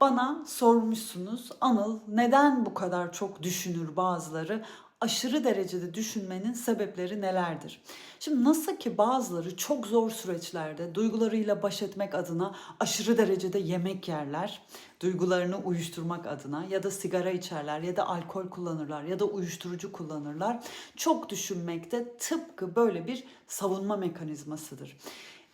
Bana sormuşsunuz Anıl neden bu kadar çok düşünür bazıları? Aşırı derecede düşünmenin sebepleri nelerdir? Şimdi nasıl ki bazıları çok zor süreçlerde duygularıyla baş etmek adına aşırı derecede yemek yerler, duygularını uyuşturmak adına ya da sigara içerler ya da alkol kullanırlar ya da uyuşturucu kullanırlar. Çok düşünmek de tıpkı böyle bir savunma mekanizmasıdır.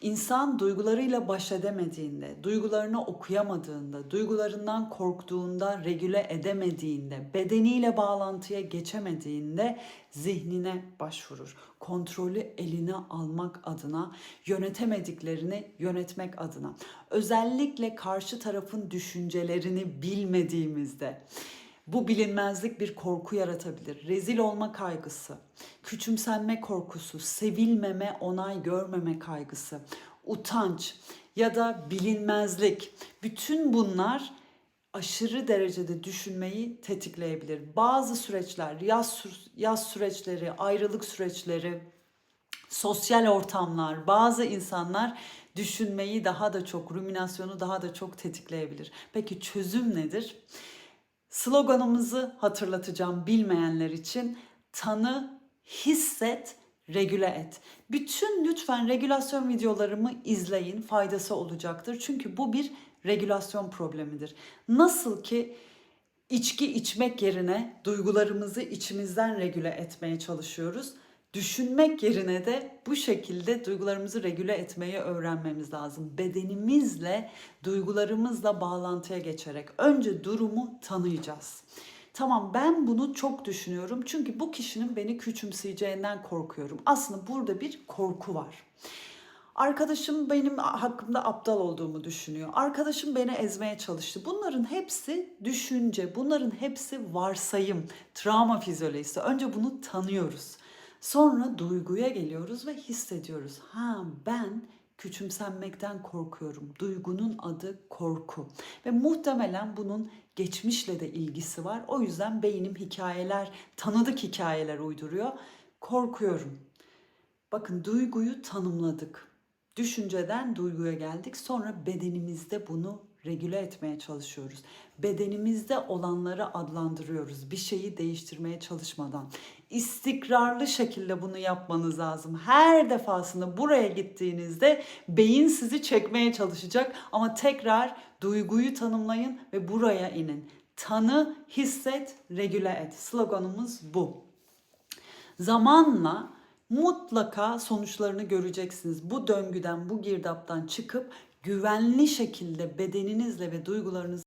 İnsan duygularıyla baş edemediğinde, duygularını okuyamadığında, duygularından korktuğunda, regüle edemediğinde, bedeniyle bağlantıya geçemediğinde zihnine başvurur. Kontrolü eline almak adına, yönetemediklerini yönetmek adına. Özellikle karşı tarafın düşüncelerini bilmediğimizde, bu bilinmezlik bir korku yaratabilir. Rezil olma kaygısı, küçümsenme korkusu, sevilmeme, onay görmeme kaygısı, utanç ya da bilinmezlik. Bütün bunlar aşırı derecede düşünmeyi tetikleyebilir. Bazı süreçler, yaz yaz süreçleri, ayrılık süreçleri, sosyal ortamlar, bazı insanlar düşünmeyi daha da çok, ruminasyonu daha da çok tetikleyebilir. Peki çözüm nedir? Sloganımızı hatırlatacağım bilmeyenler için. Tanı, hisset, regüle et. Bütün lütfen regülasyon videolarımı izleyin. Faydası olacaktır. Çünkü bu bir regülasyon problemidir. Nasıl ki içki içmek yerine duygularımızı içimizden regüle etmeye çalışıyoruz. Düşünmek yerine de bu şekilde duygularımızı regüle etmeyi öğrenmemiz lazım. Bedenimizle, duygularımızla bağlantıya geçerek önce durumu tanıyacağız. Tamam ben bunu çok düşünüyorum çünkü bu kişinin beni küçümseyeceğinden korkuyorum. Aslında burada bir korku var. Arkadaşım benim hakkımda aptal olduğumu düşünüyor. Arkadaşım beni ezmeye çalıştı. Bunların hepsi düşünce, bunların hepsi varsayım, travma fizyolojisi. Önce bunu tanıyoruz. Sonra duyguya geliyoruz ve hissediyoruz. Ha ben küçümsenmekten korkuyorum. Duygunun adı korku. Ve muhtemelen bunun geçmişle de ilgisi var. O yüzden beynim hikayeler, tanıdık hikayeler uyduruyor. Korkuyorum. Bakın duyguyu tanımladık. Düşünceden duyguya geldik. Sonra bedenimizde bunu regüle etmeye çalışıyoruz. Bedenimizde olanları adlandırıyoruz. Bir şeyi değiştirmeye çalışmadan. İstikrarlı şekilde bunu yapmanız lazım. Her defasında buraya gittiğinizde beyin sizi çekmeye çalışacak ama tekrar duyguyu tanımlayın ve buraya inin. Tanı, hisset, regüle et. Sloganımız bu. Zamanla mutlaka sonuçlarını göreceksiniz. Bu döngüden, bu girdaptan çıkıp güvenli şekilde bedeninizle ve duygularınızla